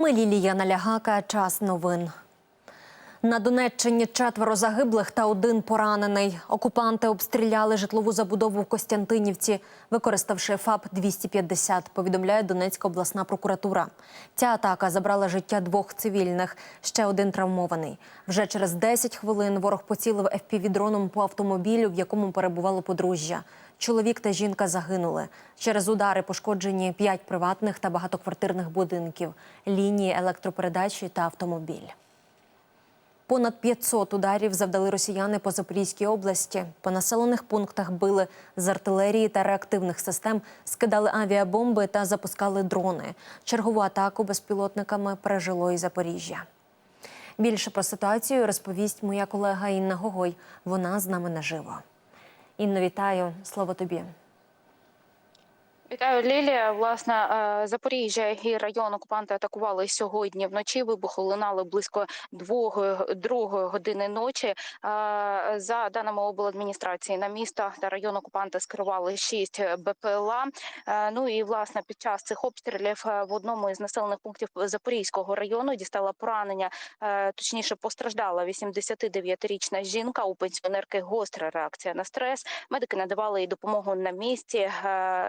Ми Лілія Налягака. Час новин. На Донеччині четверо загиблих та один поранений. Окупанти обстріляли житлову забудову в Костянтинівці, використавши ФАП-250, повідомляє Донецька обласна прокуратура. Ця атака забрала життя двох цивільних, ще один травмований. Вже через 10 хвилин ворог поцілив FPV-дроном по автомобілю, в якому перебувало подружжя. Чоловік та жінка загинули. Через удари пошкоджені п'ять приватних та багатоквартирних будинків, лінії електропередачі та автомобіль. Понад 500 ударів завдали росіяни по Запорізькій області. По населених пунктах били з артилерії та реактивних систем, скидали авіабомби та запускали дрони. Чергову атаку безпілотниками пережило і Запоріжжя. Більше про ситуацію розповість моя колега Інна Гогой. Вона з нами наживо. Інно, вітаю. Слово тобі. Вітаю, Лілія. Власне, е, Запоріжжя і район окупанти атакували сьогодні вночі. Вибухи лунали близько двох другої години ночі. Е, За даними обладміністрації, на місто та район окупанти скерували шість БПЛА. Е, Ну і власне під час цих обстрілів в одному із населених пунктів Запорізького району дістала поранення. Точніше, постраждала 89-річна жінка. У пенсіонерки гостра реакція на стрес. Медики надавали їй допомогу на місці.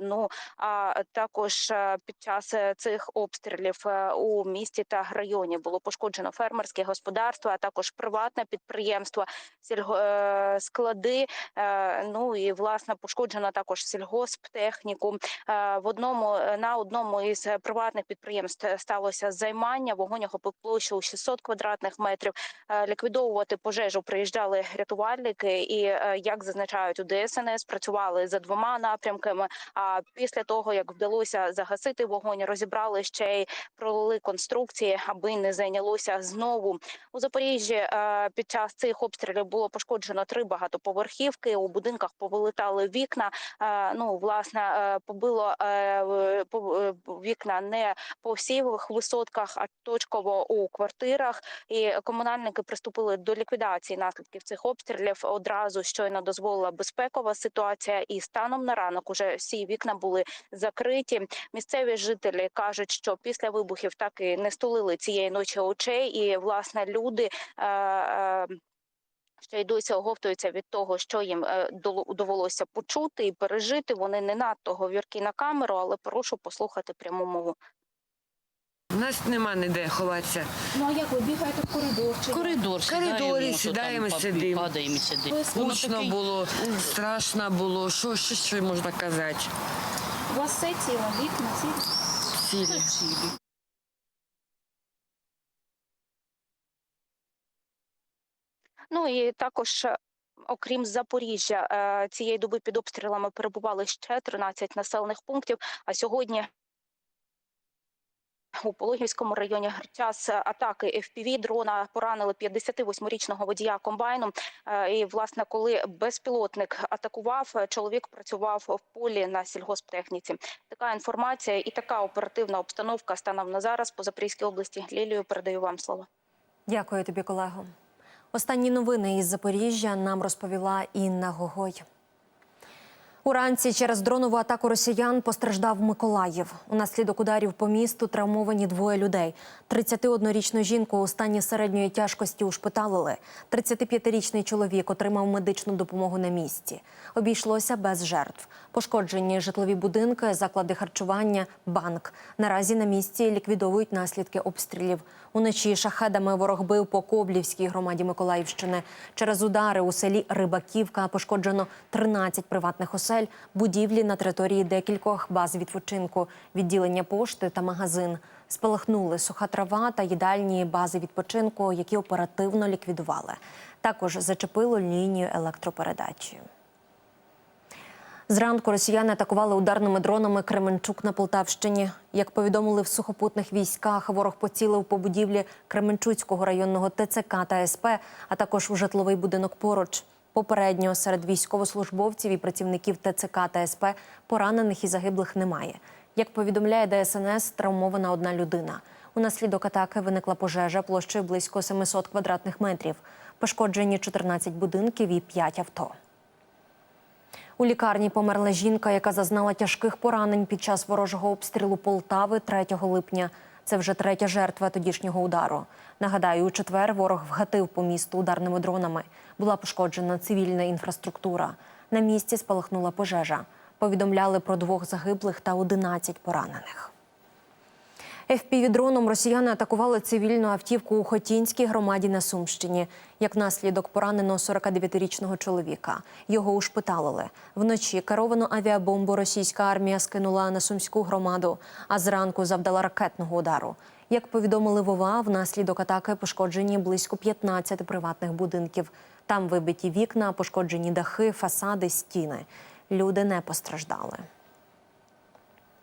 Ну а також е, під час е, цих обстрілів е, у місті та районі було пошкоджено фермерське господарство, а також приватне підприємство, е, склади. е, Ну і власне пошкоджено також сільгосптехніку. Е, В одному е, на одному із е, приватних підприємств е, сталося займання. Вогонь охопив площу у 600 квадратних метрів. Е, Ліквідовувати пожежу приїжджали рятувальники, і е, як зазначають у ДСНС, працювали за двома напрямками. А після того як вдалося загасити вогонь, розібрали ще й пролили конструкції, аби не зайнялося знову у Запоріжжі. е, Під час цих обстрілів було пошкоджено три багатоповерхівки. У будинках повилетали вікна. Е, Ну власне е, побило по- вікна не по всіх висотках, а точково у квартирах. І комунальники приступили до ліквідації наслідків цих обстрілів. Одразу щойно дозволила безпекова ситуація, і станом на ранок уже всі вікна були закриті. Місцеві жителі кажуть, що після вибухів так і не стулили цієї ночі очей, і власне люди. Е, е, Ще й досі оговтуються від того, що їм е, довелося почути і пережити. Вони не надто говіркі на камеру, але прошу послухати пряму мову. У нас нема ніде ховатися. Ну а як ви бігаєте в коридор? Чи Коридор В коридорі сідаємо, сидимо. Падаємо сидимо. Гучно такий- було, страшно було. Що, що ще можна казати? У вас все ціло, вікна цілі? Цілі. Цілі. Ну і також. е, Окрім Запоріжжя, е, цієї доби під обстрілами перебували ще 13 населених пунктів. А сьогодні у Пологівському районі час атаки FPV дрона поранили 58-річного водія комбайну. Е, І власне, коли безпілотник атакував, е, чоловік працював в полі на сільгосптехніці. Така інформація і така оперативна обстановка станом на зараз по Запорізькій області. Лілію передаю вам слово. Дякую тобі, колего. Останні новини із Запоріжжя нам розповіла Інна Гогой. Уранці через дронову атаку росіян постраждав Миколаїв. Унаслідок ударів по місту травмовані двоє людей. 31-річну жінку у стані середньої тяжкості ушпиталили. 35-річний чоловік отримав медичну допомогу на місці. Обійшлося без жертв. Пошкоджені житлові будинки, заклади харчування, банк. Наразі на місці ліквідовують наслідки обстрілів. Уночі шахедами ворог бив по Коблівській громаді Миколаївщини. Через удари у селі Рибаківка пошкоджено 13 приватних осель, будівлі на території декількох баз відпочинку, відділення пошти та магазин. Спалахнули суха трава та їдальні бази відпочинку, які оперативно ліквідували. Також зачепило лінію електропередачі. Зранку росіяни атакували ударними дронами Кременчук на Полтавщині. Як повідомили в сухопутних військах, ворог поцілив по будівлі Кременчуцького районного ТЦК та СП, а також у житловий будинок поруч. Попередньо серед військовослужбовців і працівників ТЦК та СП поранених і загиблих немає. Як повідомляє ДСНС, травмована одна людина. Унаслідок атаки виникла пожежа площею близько 700 квадратних метрів. Пошкоджені 14 будинків і 5 авто. У лікарні померла жінка, яка зазнала тяжких поранень під час ворожого обстрілу Полтави 3 липня. Це вже третя жертва тодішнього удару. Нагадаю, у четвер ворог вгатив по місту ударними дронами. Була пошкоджена цивільна інфраструктура. На місці спалахнула пожежа. Повідомляли про двох загиблих та 11 поранених. FPV-дроном росіяни атакували цивільну автівку у Хотінській громаді на Сумщині. Як наслідок поранено 49-річного чоловіка. Його ушпиталили. Вночі керовану авіабомбу російська армія скинула на сумську громаду, а зранку завдала ракетного удару. Як повідомили Вова, внаслідок атаки пошкоджені близько 15 приватних будинків. Там вибиті вікна, пошкоджені дахи, фасади, стіни. Люди не постраждали.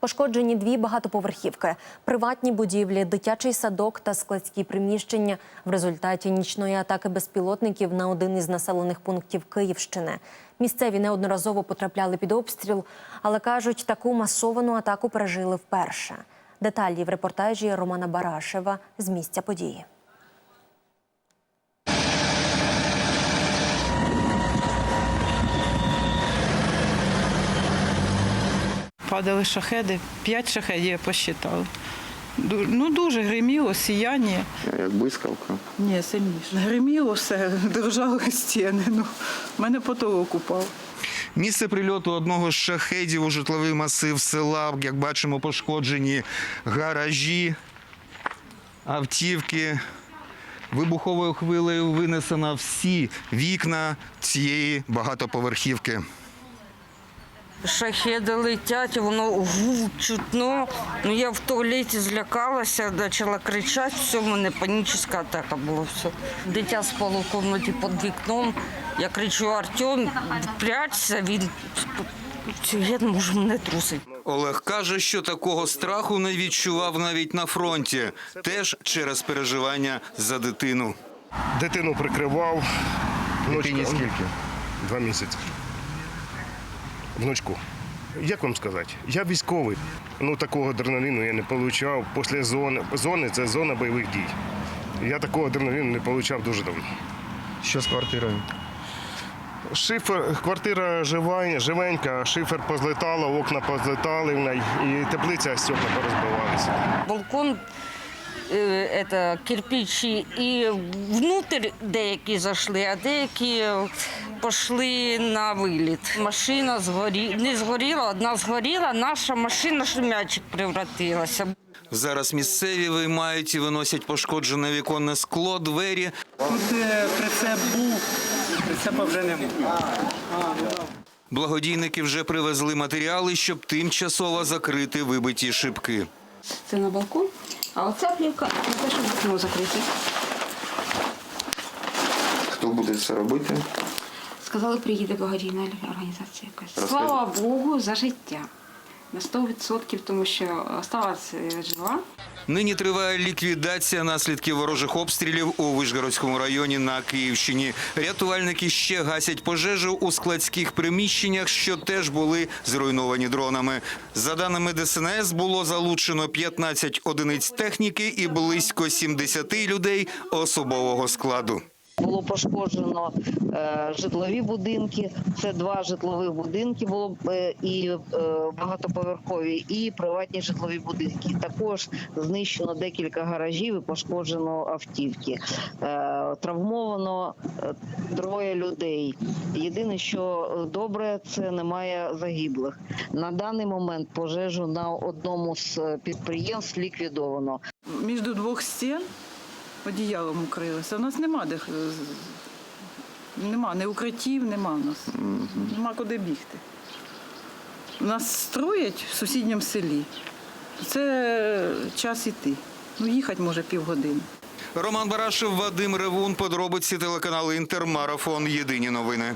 Пошкоджені дві багатоповерхівки, приватні будівлі, дитячий садок та складські приміщення в результаті нічної атаки безпілотників на один із населених пунктів Київщини. Місцеві неодноразово потрапляли під обстріл, але кажуть, таку масовану атаку пережили вперше. Деталі в репортажі Романа Барашева з місця події. Падали шахеди, п'ять шахедів я посчитала. Ну, дуже гриміло, сіяння. Як блискавка. Ні, сильніше. Гриміло все, дрожали стіни. Ну, в мене потолок упав. Місце прильоту одного з шахедів у житловий масив села. Як бачимо, пошкоджені гаражі, автівки. Вибуховою хвилею винесено всі вікна цієї багатоповерхівки. Шахеди летять, воно гул чутно. Ну я в туалеті злякалася, почала кричати, все, в мене панічна атака була. Все. Дитя спало в кімнаті під вікном. Я кричу, Артем, прячься, він можу мене трусить. Олег каже, що такого страху не відчував навіть на фронті, теж через переживання за дитину. Дитину прикривав. Дитині скільки? Два місяці. Внучку. Як вам сказати? Я військовий. Ну такого адреналіну я не отримав. Після зони. Зони це зона бойових дій. Я такого адреналіну не отримав дуже давно. Що з квартирою? Шифер, квартира жива, живенька, шифер позлетало, окна позлетали в неї, і теплиця стекла порозбивалися. Балкон е, это, кирпичі і внутрь деякі зайшли, а деякі пішли на виліт. Машина згорі... не згоріла, одна згоріла, наша машина ж в превратилася. Зараз місцеві виймають і виносять пошкоджене віконне скло, двері. Тут прицеп був, прицепа вже немає. Благодійники вже привезли матеріали, щоб тимчасово закрити вибиті шибки. Це на балкон. А оця плівка на те, щоб вікно закрити. Хто буде це робити? Сказали, приїде благодійна організація якась. Розкажи. Слава Богу, за життя. На 100%, тому що осталась е, жива. Нині триває ліквідація наслідків ворожих обстрілів у Вишгородському районі на Київщині. Рятувальники ще гасять пожежу у складських приміщеннях, що теж були зруйновані дронами. За даними ДСНС, було залучено 15 одиниць техніки і близько 70 людей особового складу. Було пошкоджено е, житлові будинки. Це два житлових будинки було е, і е, багатоповерхові, і приватні житлові будинки. Також знищено декілька гаражів і пошкоджено автівки. Травмовано троє людей. Єдине, що добре, це немає загиблих. На даний момент пожежу на одному з підприємств ліквідовано. Між двох стін одіялом укрилися. У нас нема де. е, Нема, не укриттів, нема в нас. Нема куди бігти. У нас строять в сусідньому селі. Це час іти. Ну, їхати може півгодини. Роман Барашев, Вадим Ревун, подробиці телеканалу Інтермарафон. Єдині новини.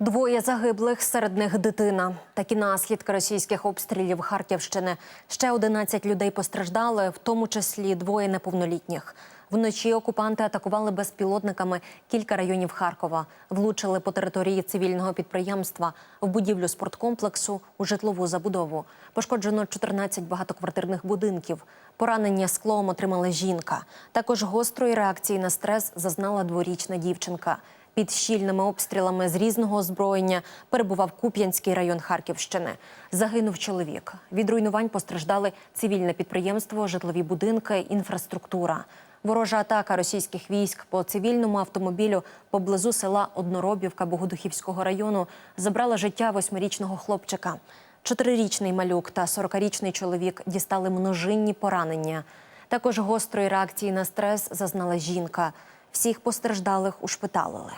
Двоє загиблих, серед них дитина. Такі наслідки російських обстрілів Харківщини. Ще 11 людей постраждали, в тому числі двоє неповнолітніх. Вночі окупанти атакували безпілотниками кілька районів Харкова, влучили по території цивільного підприємства, в будівлю спорткомплексу, у житлову забудову. Пошкоджено 14 багатоквартирних будинків. Поранення склом отримала жінка. Також гострої реакції на стрес зазнала дворічна дівчинка. Під щільними обстрілами з різного озброєння перебував Куп'янський район Харківщини. Загинув чоловік. Від руйнувань постраждали цивільне підприємство, житлові будинки, інфраструктура. Ворожа атака російських військ по цивільному автомобілю поблизу села Одноробівка Богодухівського району забрала життя восьмирічного хлопчика. Чотирирічний малюк та 40-річний чоловік дістали множинні поранення. Також гострої реакції на стрес зазнала жінка. Всіх постраждалих ушпиталили.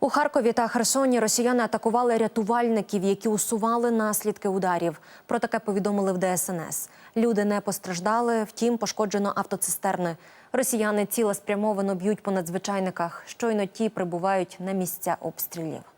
У Харкові та Херсоні росіяни атакували рятувальників, які усували наслідки ударів. Про таке повідомили в ДСНС. Люди не постраждали, втім, пошкоджено автоцистерни. Росіяни цілеспрямовано б'ють по надзвичайниках. Щойно ті прибувають на місця обстрілів.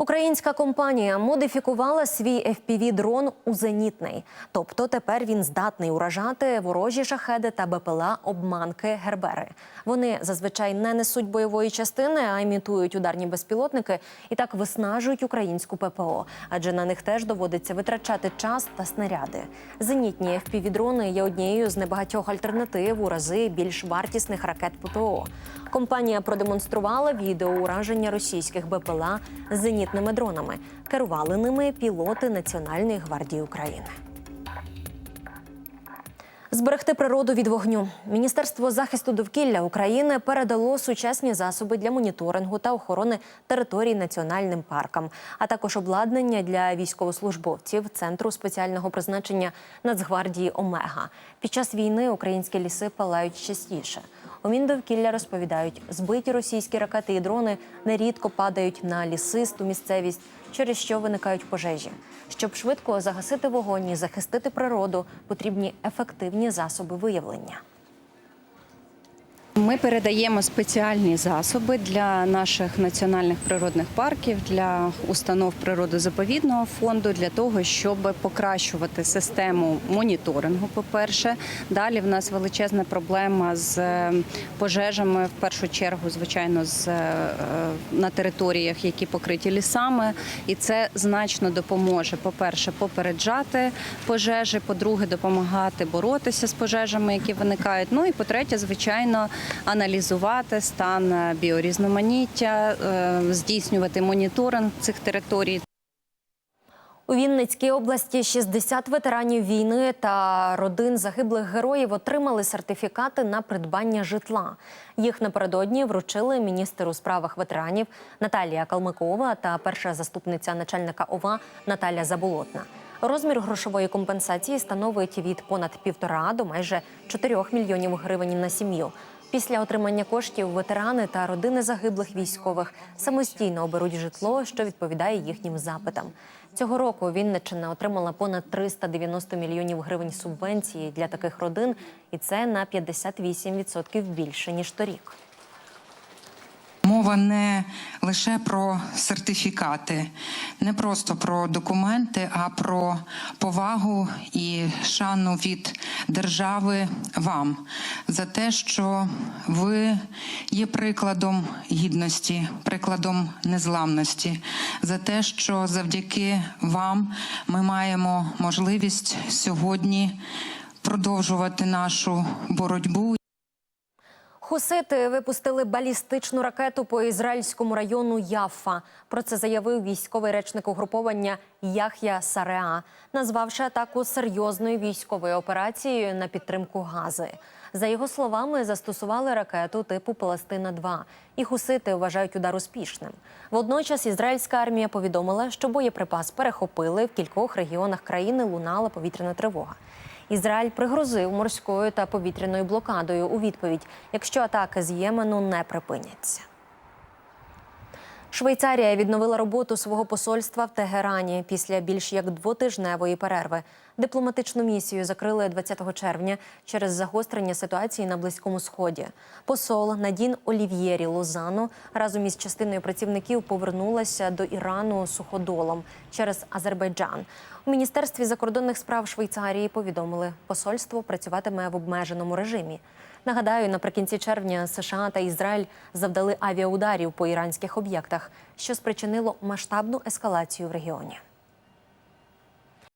Українська компанія модифікувала свій FPV-дрон у зенітний. Тобто тепер він здатний уражати ворожі шахеди та БПЛА обманки Гербери. Вони зазвичай не несуть бойової частини, а імітують ударні безпілотники і так виснажують українську ППО, адже на них теж доводиться витрачати час та снаряди. Зенітні FPV-дрони є однією з небагатьох альтернатив у рази більш вартісних ракет ППО. Компанія продемонструвала відео ураження російських БПЛА зенітними дронами. Керували ними пілоти Національної гвардії України. Зберегти природу від вогню. Міністерство захисту довкілля України передало сучасні засоби для моніторингу та охорони територій національним паркам, а також обладнання для військовослужбовців Центру спеціального призначення Нацгвардії Омега. Під час війни українські ліси палають частіше. У Міндовкілля розповідають, збиті російські ракети і дрони нерідко падають на лісисту місцевість, через що виникають пожежі. Щоб швидко загасити вогонь і захистити природу, потрібні ефективні засоби виявлення. Ми передаємо спеціальні засоби для наших національних природних парків, для установ природозаповідного фонду для того, щоб покращувати систему моніторингу. По-перше, далі в нас величезна проблема з е, пожежами, в першу чергу, звичайно, з е, на територіях, які покриті лісами, і це значно допоможе. По-перше, попереджати пожежі, по-друге, допомагати боротися з пожежами, які виникають. Ну і по-третє, звичайно аналізувати стан біорізноманіття, е, здійснювати моніторинг цих територій. У Вінницькій області 60 ветеранів війни та родин загиблих героїв отримали сертифікати на придбання житла. Їх напередодні вручили міністр у справах ветеранів Наталія Калмикова та перша заступниця начальника ОВА Наталя Заболотна. Розмір грошової компенсації становить від понад півтора до майже 4 мільйонів гривень на сім'ю. Після отримання коштів ветерани та родини загиблих військових самостійно оберуть житло, що відповідає їхнім запитам. Цього року Вінниччина отримала понад 390 мільйонів гривень субвенції для таких родин, і це на 58% більше ніж торік. Мова не лише про сертифікати, не просто про документи, а про повагу і шану від держави вам за те, що ви є прикладом гідності, прикладом незламності, за те, що завдяки вам ми маємо можливість сьогодні продовжувати нашу боротьбу. Хусити випустили балістичну ракету по ізраїльському району Яффа. Про це заявив військовий речник угруповання Яхя Сареа, назвавши атаку серйозною військовою операцією на підтримку Гази. За його словами, застосували ракету типу Палестина 2 і хусити вважають удар успішним. Водночас ізраїльська армія повідомила, що боєприпас перехопили в кількох регіонах країни. Лунала повітряна тривога. Ізраїль пригрозив морською та повітряною блокадою у відповідь, якщо атаки з Ємену не припиняться. Швейцарія відновила роботу свого посольства в Тегерані після більш як двотижневої перерви. Дипломатичну місію закрили 20 червня через загострення ситуації на Близькому Сході. Посол Надін Олів'єрі Лозано разом із частиною працівників повернулася до Ірану суходолом через Азербайджан. У міністерстві закордонних справ Швейцарії повідомили, посольство працюватиме в обмеженому режимі. Нагадаю, наприкінці червня США та Ізраїль завдали авіаударів по іранських об'єктах, що спричинило масштабну ескалацію в регіоні.